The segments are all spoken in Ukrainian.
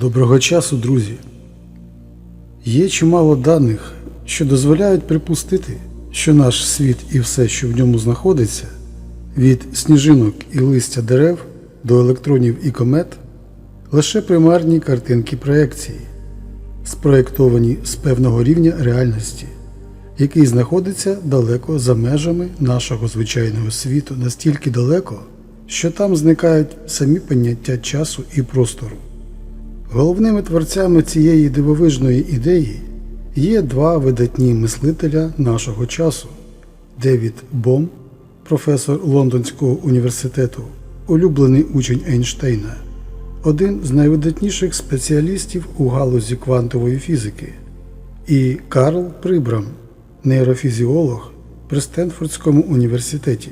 Доброго часу, друзі! Є чимало даних, що дозволяють припустити, що наш світ і все, що в ньому знаходиться, від сніжинок і листя дерев до електронів і комет, лише примарні картинки проекції, спроєктовані з певного рівня реальності, який знаходиться далеко за межами нашого звичайного світу, настільки далеко, що там зникають самі поняття часу і простору. Головними творцями цієї дивовижної ідеї є два видатні мислителя нашого часу Девід Бом, професор Лондонського університету, улюблений учень Ейнштейна, один з найвидатніших спеціалістів у галузі квантової фізики, і Карл Прибрам, нейрофізіолог при Стенфордському університеті,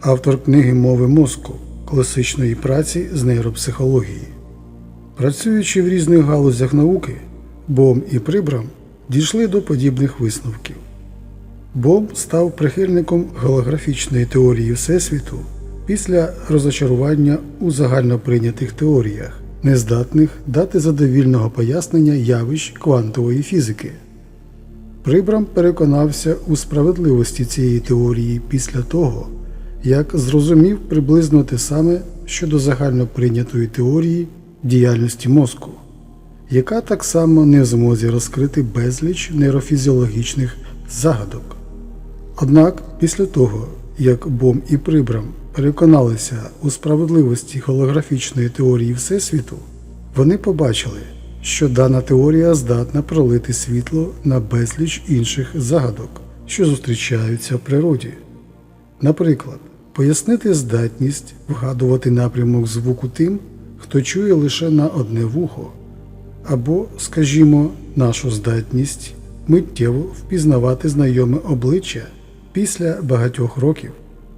автор книги Мови мозку класичної праці з нейропсихології. Працюючи в різних галузях науки, Бом і Прибрам дійшли до подібних висновків. Бом став прихильником голографічної теорії Всесвіту після розочарування у загальноприйнятих теоріях, нездатних дати задовільного пояснення явищ квантової фізики. Прибрам переконався у справедливості цієї теорії після того, як зрозумів приблизно те саме щодо загальноприйнятої теорії діяльності мозку, яка так само не в змозі розкрити безліч нейрофізіологічних загадок. Однак, після того, як Бом і Прибрам переконалися у справедливості голографічної теорії Всесвіту, вони побачили, що дана теорія здатна пролити світло на безліч інших загадок, що зустрічаються в природі. Наприклад, пояснити здатність вгадувати напрямок звуку тим, хто чує лише на одне вухо, або, скажімо, нашу здатність миттєво впізнавати знайоме обличчя після багатьох років,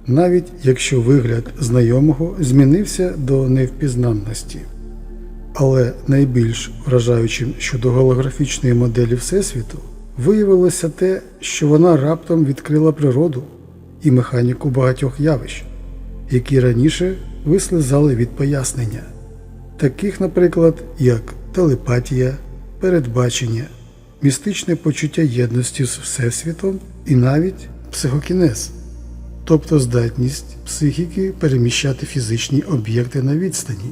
навіть якщо вигляд знайомого змінився до невпізнанності. Але найбільш вражаючим щодо голографічної моделі Всесвіту виявилося те, що вона раптом відкрила природу і механіку багатьох явищ, які раніше вислизали від пояснення, таких, наприклад, як телепатія, передбачення, містичне почуття єдності з Всесвітом і навіть психокінез, тобто здатність психіки переміщати фізичні об'єкти на відстані.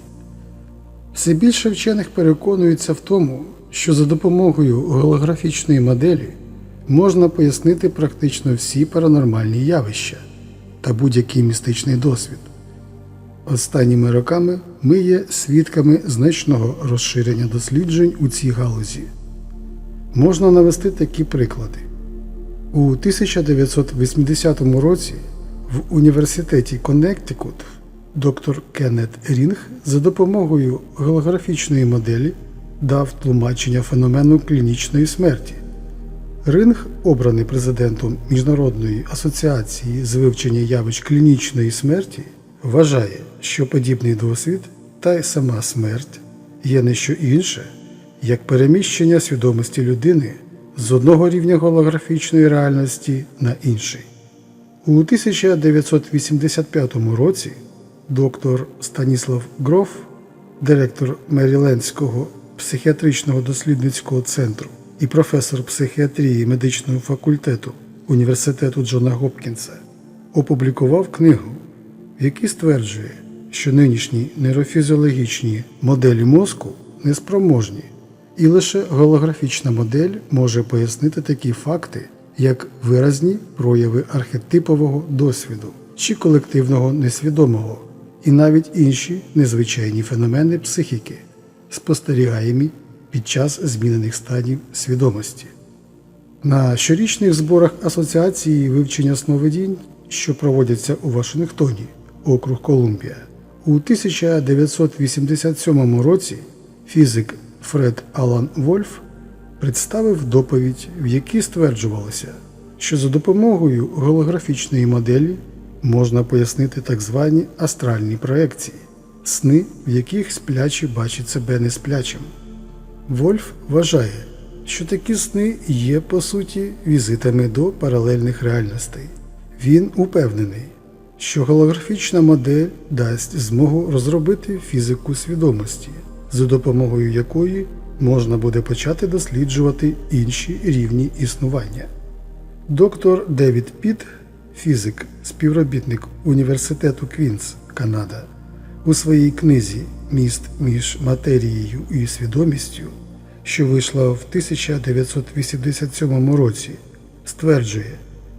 Все більше вчених переконуються в тому, що за допомогою голографічної моделі можна пояснити практично всі паранормальні явища та будь-який містичний досвід. Останніми роками ми є свідками значного розширення досліджень у цій галузі. Можна навести такі приклади. У 1980 році в університеті Коннектикут доктор Кеннет Рінг за допомогою голографічної моделі дав тлумачення феномену клінічної смерті. Ринг, обраний президентом Міжнародної асоціації з вивчення явищ клінічної смерті, вважає, що подібний досвід та й сама смерть є не що інше, як переміщення свідомості людини з одного рівня голографічної реальності на інший. У 1985 році доктор Станіслав Гроф, директор Мерілендського психіатричного дослідницького центру і професор психіатрії медичного факультету Університету Джона Гопкінса, опублікував книгу, в якій стверджує, що нинішні нейрофізіологічні моделі мозку неспроможні, і лише голографічна модель може пояснити такі факти, як виразні прояви архетипового досвіду чи колективного несвідомого, і навіть інші незвичайні феномени психіки, спостерігаємі під час змінених станів свідомості. На щорічних зборах Асоціації вивчення сновидінь, що проводяться у Вашингтоні, округ Колумбія, у 1987 році фізик Фред Алан Вольф представив доповідь, в якій стверджувалося, що за допомогою голографічної моделі можна пояснити так звані астральні проекції, сни, в яких сплячий бачить себе несплячим. Вольф вважає, що такі сни є по суті візитами до паралельних реальностей. Він упевнений, що голографічна модель дасть змогу розробити фізику свідомості, за допомогою якої можна буде почати досліджувати інші рівні існування. Доктор Девід Піт, фізик, співробітник Університету Квінс, Канада, у своїй книзі Міст між матерією і свідомістю, що вийшла в 1987 році, стверджує,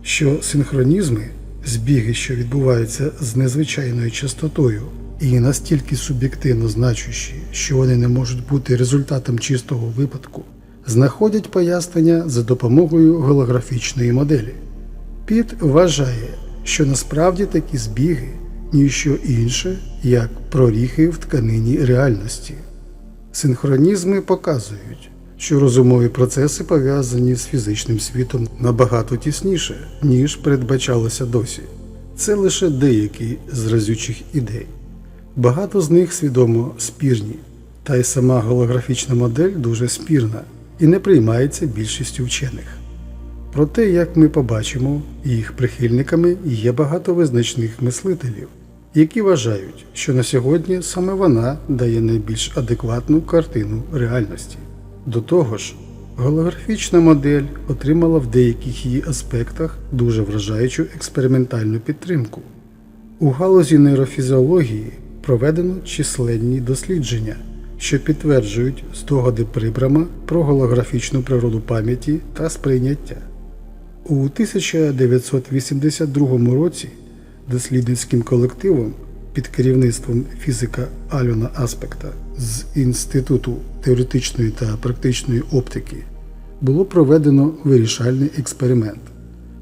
що синхронізми, збіги, що відбуваються з незвичайною частотою, і настільки суб'єктивно значущі, що вони не можуть бути результатом чистого випадку, знаходять пояснення за допомогою голографічної моделі. Піт вважає, що насправді такі збіги ніщо інше, як проріхи в тканині реальності. Синхронізми показують, що розумові процеси пов'язані з фізичним світом набагато тісніше, ніж передбачалося досі. Це лише деякі з разючих ідей. Багато з них свідомо спірні, та й сама голографічна модель дуже спірна і не приймається більшістю вчених. Проте, як ми побачимо, їх прихильниками є багато визначних мислителів, які вважають, що на сьогодні саме вона дає найбільш адекватну картину реальності. До того ж, голографічна модель отримала в деяких її аспектах дуже вражаючу експериментальну підтримку. У галузі нейрофізіології проведено численні дослідження, що підтверджують здогади Прибрама про голографічну природу пам'яті та сприйняття. У 1982 році дослідницьким колективом під керівництвом фізика Альона Аспекта з Інституту теоретичної та практичної оптики було проведено вирішальний експеримент,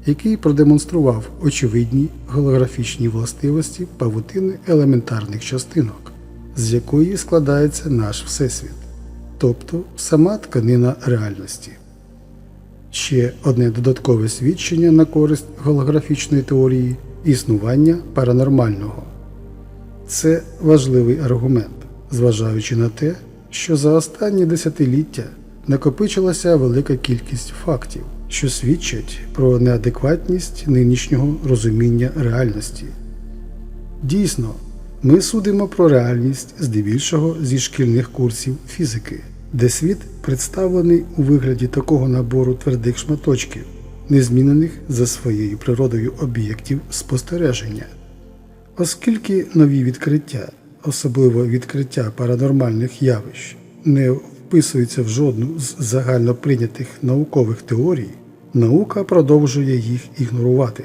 який продемонстрував очевидні голографічні властивості павутини елементарних частинок, з якої складається наш Всесвіт, тобто сама тканина реальності. Ще одне додаткове свідчення на користь голографічної теорії існування паранормального. Це важливий аргумент, зважаючи на те, що за останні десятиліття накопичилася велика кількість фактів, що свідчать про неадекватність нинішнього розуміння реальності. Дійсно, ми судимо про реальність здебільшого зі шкільних курсів фізики, де світ представлений у вигляді такого набору твердих шматочків, незмінених за своєю природою об'єктів спостереження. Оскільки нові відкриття, особливо відкриття паранормальних явищ, не вписуються в жодну з загальноприйнятих наукових теорій, наука продовжує їх ігнорувати.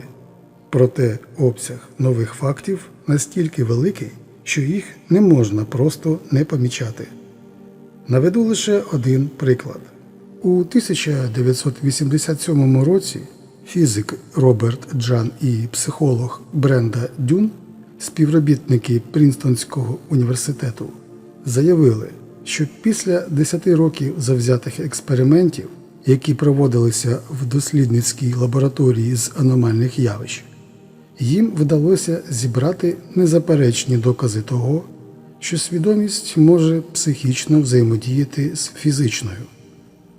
Проте обсяг нових фактів настільки великий, що їх не можна просто не помічати. Наведу лише один приклад. У 1987 році фізик Роберт Джан і психолог Бренда Дюн, співробітники Прінстонського університету, заявили, що після 10 років завзятих експериментів, які проводилися в дослідницькій лабораторії з аномальних явищ, їм вдалося зібрати незаперечні докази того, що свідомість може психічно взаємодіяти з фізичною.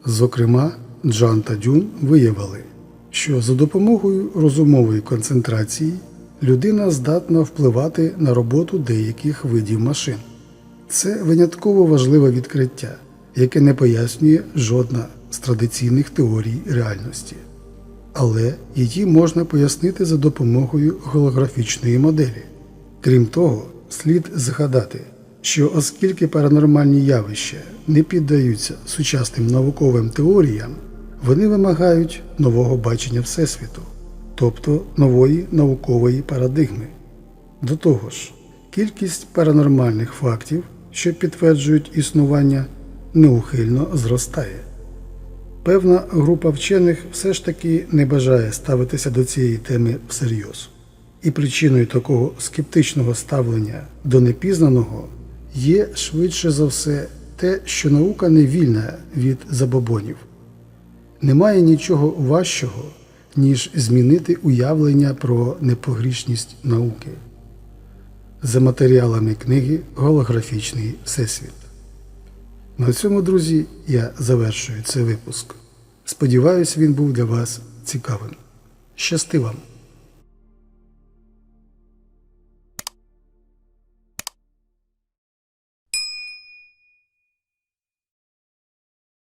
Зокрема, Джан та Дюн виявили, що за допомогою розумової концентрації людина здатна впливати на роботу деяких видів машин. Це винятково важливе відкриття, яке не пояснює жодна з традиційних теорій реальності. Але її можна пояснити за допомогою голографічної моделі. Крім того, слід згадати, що оскільки паранормальні явища не піддаються сучасним науковим теоріям, вони вимагають нового бачення Всесвіту, тобто нової наукової парадигми. До того ж, кількість паранормальних фактів, що підтверджують існування, неухильно зростає. Певна група вчених все ж таки не бажає ставитися до цієї теми всерйоз. І причиною такого скептичного ставлення до непізнаного є швидше за все те, що наука не вільна від забобонів. Немає нічого важчого, ніж змінити уявлення про непогрішність науки. За матеріалами книги Голографічний Всесвіт. На цьому, друзі, я завершую цей випуск. Сподіваюсь, він був для вас цікавим. Щасти вам!